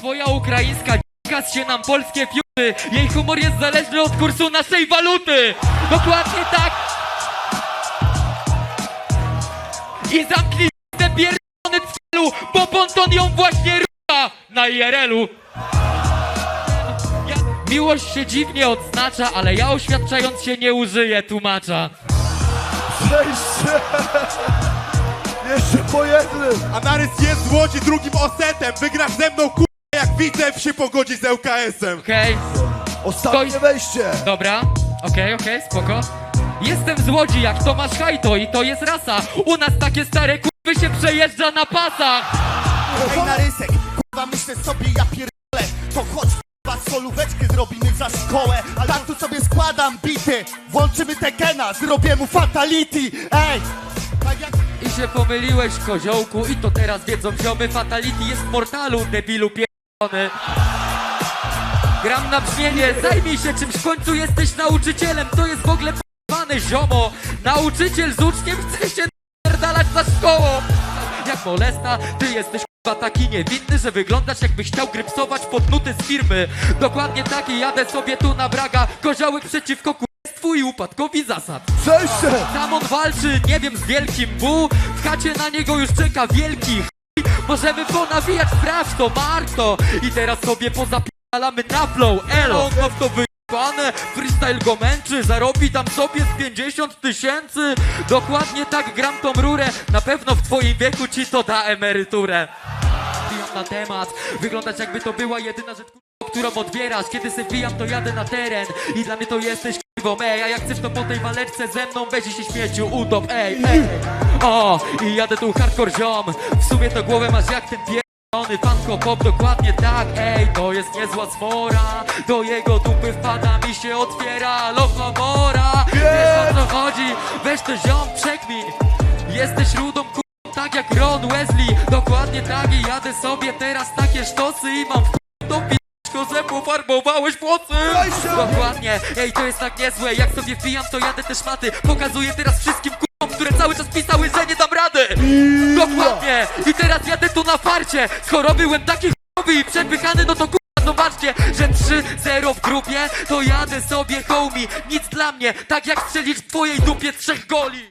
Twoja ukraińska dzika się nam polskie fiuty. Jej humor jest zależny od kursu naszej waluty. Dokładnie tak. I zamknij te pierdolony celu, bo ponton ją właśnie rucha na IRL-u. Ja, miłość się dziwnie odznacza, ale ja oświadczając się nie użyję tłumacza. Przejście! Jeszcze po jednym! A narys jest z Łodzi drugim osetem. Wygrasz ze mną ku... widzę się pogodzi z LKS-em. Okej, Ostatnie Stoi- wejście! dobra, okej, okej, spoko. Jestem z Łodzi jak Tomasz Hajto i to jest rasa. U nas takie stare kurwy się przejeżdża na pasach. Ej, na rysek, kurwa myślę sobie, ja pierdolę To chodź, kurwa, solóweczkę zrobimy za szkołę Ale tak tu sobie składam bity Włączymy Tekena, zrobię mu fatality Ej! Tak jak I się pomyliłeś koziołku i to teraz wiedzą ziomy Fatality jest w mortalu, debilu pierdolony Gram na brzmienie, zajmij się czymś, w końcu jesteś nauczycielem. To jest w ogóle p***wane ziomo. Nauczyciel z uczniem chce się napierdalać za szkołą. Jak molesta, ty jesteś k***a taki niewinny Że wyglądasz jakbyś chciał grypsować podnuty z firmy. Dokładnie taki jadę sobie tu na braga Koziołek przeciwko k***stwu i upadkowi zasad. Przejście! tam on walczy, nie wiem, z wielkim Bu W chacie na niego już czeka wielki Możemy ponawijać, sprawdź to, warto. I teraz sobie pozapierdalamy na flow. Elo, on ma w to wyjebane. Freestyle go męczy, zarobi tam sobie z 50 tysięcy. Dokładnie tak gram tą rurę. Na pewno w twoim wieku ci to da emeryturę. Na temat. Wyglądać jakby to była jedyna rzecz którą odbierasz. Kiedy se wbijam to jadę na teren. I dla mnie to jesteś kurwą ej A jak chcesz to po tej waleczce ze mną Weź się śmieciu utop ej ej O i jadę tu hardcore ziom. W sumie to głowę masz jak ten pierdolony Fanko pop dokładnie tak ej To jest niezła smora Do jego dupy wpada mi się otwiera Lochomora Wiesz o co chodzi? Weź to ziom przekmin Jesteś rudą kurwą tak jak Ron Wesley. Dokładnie tak i jadę sobie teraz takie sztosy I mam w to piczko, że pofarbowałeś włosy Dokładnie, ej to jest tak niezłe. Jak sobie wbijam to jadę te szmaty. Pokazuję teraz wszystkim kurwom, które cały czas pisały, że nie dam rady? Dokładnie, i teraz jadę tu na farcie. Choroby byłem taki chujowy i przepychany No to kurwa zobaczcie, że 3-0 w grupie To jadę sobie homie, nic dla mnie Tak jak strzelić w twojej dupie trzech goli